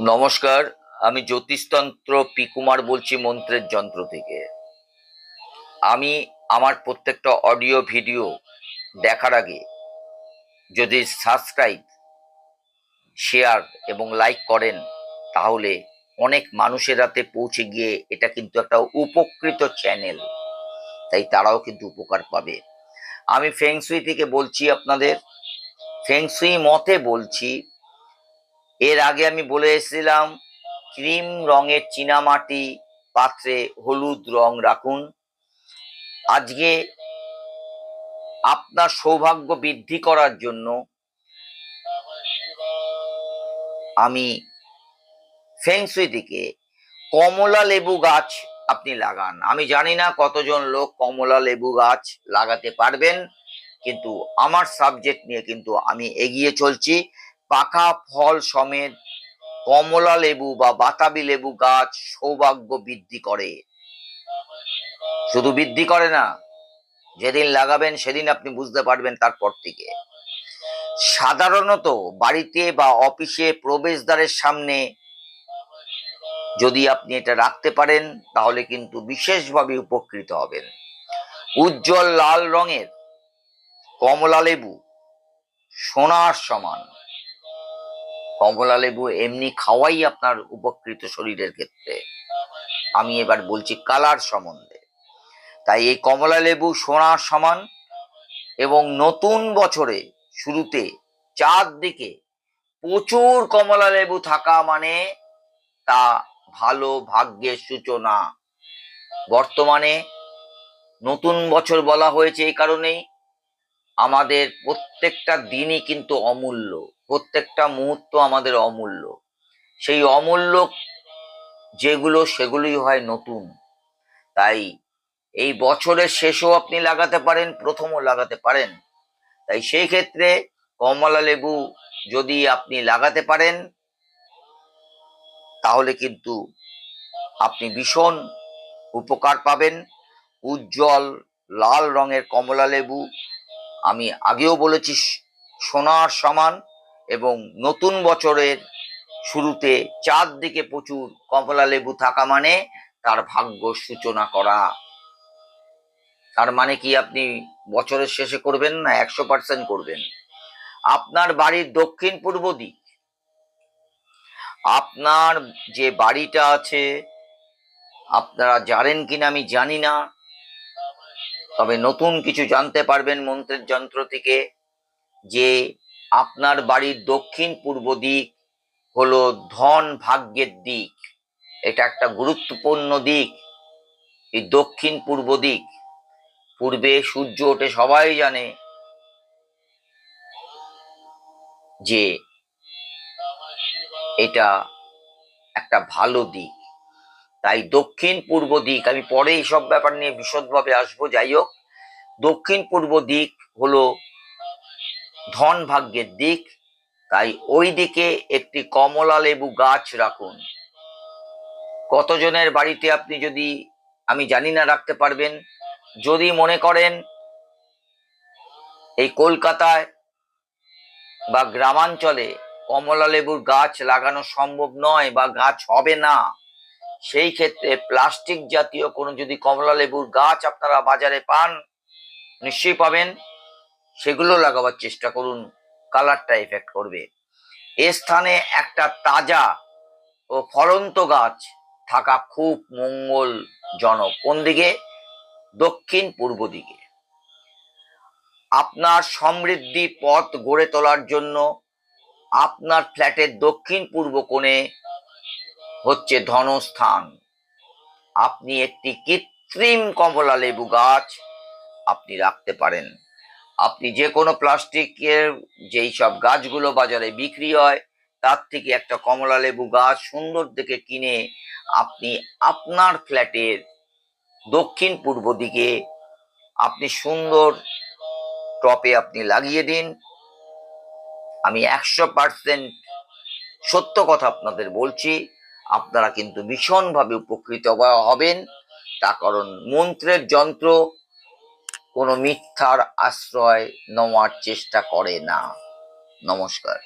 নমস্কার, আমি জ্যোতিষতন্ত্র পি কুমার বলছি মন্ত্রের যন্ত্র থেকে। আমি আমার প্রত্যেকটা অডিও ভিডিও দেখার আগে যদি সাবস্ক্রাইব, শেয়ার এবং লাইক করেন, তাহলে অনেক মানুষের হাতে পৌঁছে গিয়ে এটা কিন্তু একটা উপকৃত চ্যানেল। তাই তারাও কিন্তু উপকার পাবে। আমি ফেংসুই থেকে বলছি আপনাদের। ফেংসুই মতে বলছি এর আগে আমি বলে এসেছিলাম, ক্রিম রঙের চীনামাটি পাত্রে হলুদ রং রাখুন। আজকে আপনার সৌভাগ্য বৃদ্ধি করার জন্য আমি ফেংসুই থেকে কমলা লেবু গাছ আপনি লাগান। আমি জানি না কতজন লোক কমলা লেবু গাছ লাগাতে পারবেন, কিন্তু আমার সাবজেক্ট নিয়ে কিন্তু আমি এগিয়ে চলছি। পাকা ফল সমেত কমলা লেবু বা বাতাবি লেবু গাছ সৌভাগ্য বৃদ্ধি করে। শুধু বৃদ্ধি করে না, যেদিন লাগাবেন সেদিন আপনি বুঝতে পারবেন তারপর থেকে। সাধারণত বাড়িতে বা অফিসে প্রবেশদ্বারের সামনে যদি আপনি এটা রাখতে পারেন, তাহলে কিন্তু বিশেষভাবে উপকৃত হবেন। উজ্জ্বল লাল রঙের কমলা লেবু সোনার সমান। কমলা লেবু এমনি খাওয়াই আপনার উপকৃত শরীরের ক্ষেত্রে। আমি এবার বলছি কালার সম্বন্ধে। তাই এই কমলা লেবু সোনার সমান এবং নতুন বছরে শুরুতে চারদিকে প্রচুর কমলা লেবু থাকা মানে তা ভালো ভাগ্যের সূচনা। বর্তমানে নতুন বছর বলা হয়েছে এই কারণেই আমাদের প্রত্যেকটা দিনই কিন্তু অমূল্য। প্রত্যেকটা মুহূর্ত আমাদের অমূল্য। সেই অমূল্য যেগুলো সেগুলোই হয় নতুন। তাই এই বছরের শেষও আপনি লাগাতে পারেন, প্রথমও লাগাতে পারেন। তাই সেই ক্ষেত্রে কমলা লেবু যদি আপনি লাগাতে পারেন, তাহলে কিন্তু আপনি ভীষণ উপকার পাবেন। উজ্জ্বল লাল রঙের কমলা লেবু আমি আগেও বলেছি সোনার সমান এবং নতুন বছরের শুরুতে চারদিকে প্রচুর কমলা লেবু থাকা মানে তার ভাগ্য সূচনা করা। তার মানে কি আপনি বছরের শেষে করবেন না, একশো পার্সেন্ট করবেন? আপনার বাড়ির দক্ষিণ পূর্ব দিক, আপনার যে বাড়িটা আছে, আপনারা জানেন কিনা আমি জানি না। তবে নতুন কিছু জানতে পারবেন মন্ত্রের যন্ত্র থেকে যে আপনার বাড়ির দক্ষিণ পূর্ব দিক হলো ধন ভাগ্যের দিক। এটা একটা গুরুত্বপূর্ণ দিক, এই দক্ষিণ পূর্ব দিক। পূর্বে সূর্য ওঠে সবাই জানে যে এটা একটা ভালো দিক। তাই দক্ষিণ পূর্ব দিক, আমি পরে এইসব ব্যাপার নিয়ে বিশদভাবে আসব, যাই হোক। দক্ষিণ পূর্ব দিক হলো ধন ভাগ্যের দিক, তাই ওই দিকে একটি কমলা লেবু গাছ রাখুন। কতজনের বাড়িতে আপনি যদি, আমি জানি না, রাখতে পারবেন। যদি মনে করেন এই কলকাতায় বা গ্রামাঞ্চলে কমলা লেবুর গাছ লাগানো সম্ভব নয় বা গাছ হবে না সেই ক্ষেত্রে প্লাস্টিক জাতীয় কোনো যদি কমলা লেবুর গাছ আপনারা বাজারে পান, নিশ্চয়ই পাবেন। সেগুলো লাগাবার চেষ্টা করুন, কালারটা এফেক্ট করবে। এ স্থানে একটা তাজা ও ফলন্ত গাছ থাকা খুব মঙ্গলজনক। কোন দিকে? দক্ষিণ পূর্ব দিকে। আপনার সমৃদ্ধি পথ গড়ে তোলার জন্য আপনার ফ্ল্যাটের দক্ষিণ পূর্ব কোণে হচ্ছে ধনস্থান। আপনি একটি কৃত্রিম কমলা লেবু গাছ আপনি রাখতে পারেন। আপনি যে কোনো প্লাস্টিকের যেই সব গাছগুলো বাজারে বিক্রি হয়, তার থেকে একটা কমলা লেবু গাছ সুন্দর দেখে কিনে আপনি আপনার ফ্ল্যাটের দক্ষিণ পূর্ব দিকে আপনি সুন্দর টপে আপনি লাগিয়ে দিন। আমি একশো পার্সেন্ট সত্য কথা আপনাদের বলছি। আপনারা কিন্তু ভীষণভাবে উপকৃত হবেন। তা কারণ মন্ত্রের যন্ত্র কোনো মিথ্যার আশ্রয় নেওয়ার চেষ্টা করে না। নমস্কার।